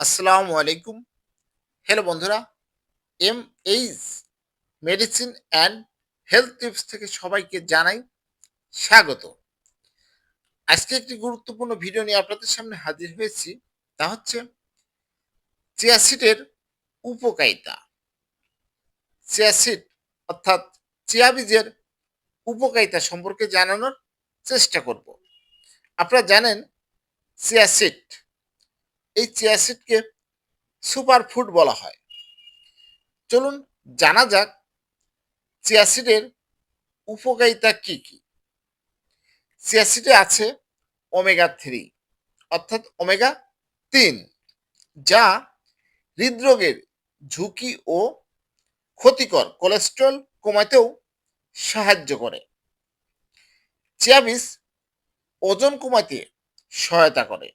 আসসালামু আলাইকুম। হ্যালো বন্ধুরা M H medicine and health tips থেকে সবাইকে জানাই স্বাগত। আজকে একটি গুরুত্বপূর্ণ ভিডিও নিয়ে আপনাদের সামনে হাজির হয়েছি, তা হচ্ছে চিয়াসিডের উপকারিতা। চিয়াসিড অর্থাৎ চিয়া বীজের উপকারিতা সম্পর্কে জানানোর চেষ্টা করব। আপনারা জানেন চিয়াসিড এই চিয়াসিডকে সুপার ফুড বলা হয়। চলুন জানা যাক চিয়াসিডের উপকারিতা কি কি। চিয়াসিডে আছে ওমেগা থ্রি, অর্থাৎ ওমেগা তিন, যা হৃদরোগের ঝুঁকি ও ক্ষতিকর কোলেস্ট্রল কমাতেও সাহায্য করে। চিয়াবিস ওজন কমাতে সহায়তা করে।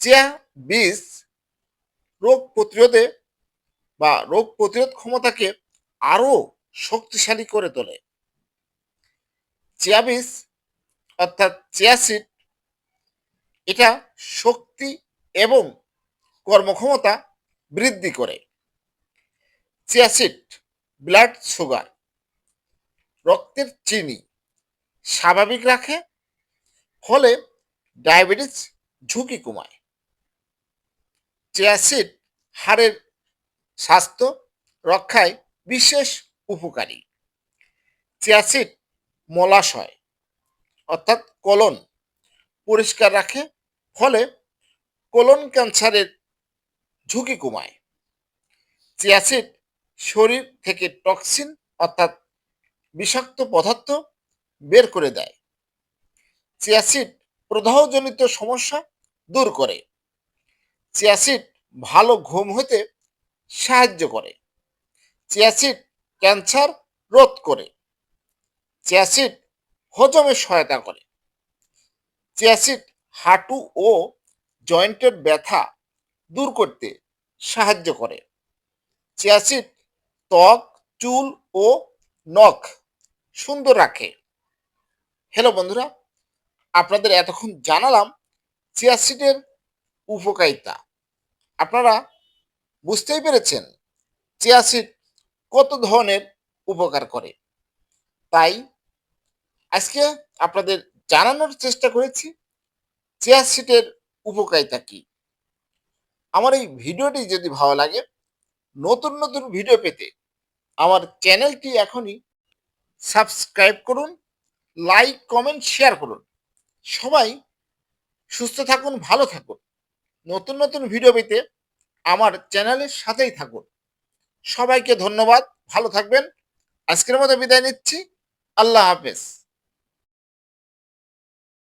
চিয়া বীজ রোগ প্রতিরোধে বা রোগ প্রতিরোধ ক্ষমতাকে আরও শক্তিশালী করে তোলে। চিয়া বীজ অর্থাৎ চিয়াসিড এটা শক্তি এবং কর্মক্ষমতা বৃদ্ধি করে। চিয়াসিড ব্লাড সুগার, রক্তের চিনি স্বাভাবিক রাখে, ফলে ডায়াবেটিস ঝুঁকি কমায়। চিয়াসিড হাড়ের স্বাস্থ্য রক্ষায় বিশেষ উপকারী। চিয়াসিড মলাশয় অর্থাৎ কলন পরিষ্কার রাখে, ফলে কোলন ক্যান্সারের ঝুঁকি কমায়। চিয়াসিড শরীর থেকে টক্সিন, অর্থাৎ বিষাক্ত পদার্থ বের করে দেয়। চিয়াসিড প্রদাহজনিত সমস্যা দূর করে। চিয়াসিড ভালো ঘুম হতে সাহায্য করে। চিয়াসিড ক্যান্সার রোধ করে। চিয়াসিড হজমে সহায়তা করে। চিয়াসিড হাঁটু ও জয়েন্টের ব্যথা দূর করতে সাহায্য করে। চিয়াসিড ত্বক, চুল ও নখ সুন্দর রাখে। হ্যালো বন্ধুরা, আপনাদের এতক্ষণ জানালাম চিয়াসিডের উপকারিতা। আপনারা বুঝতেই পেরেছেন চিয়াসিড কত ধরনের উপকার করে। তাই আজকে আপনাদের জানানোর চেষ্টা করেছি চিয়াসিডের উপকারিতা কি। আমার এই ভিডিওটি যদি ভালো লাগে, নতুন নতুন ভিডিও পেতে আমার চ্যানেলটি এখনই সাবস্ক্রাইব করুন, লাইক, কমেন্ট, শেয়ার করুন। সবাই সুস্থ থাকুন, ভালো থাকুন। নতুন নতুন ভিডিও পেতে আমার চ্যানেলের সাথেই থাকুন। সবাইকে ধন্যবাদ, ভালো থাকবেন। আজকের মতো বিদায় নিচ্ছি। আল্লাহ হাফেজ।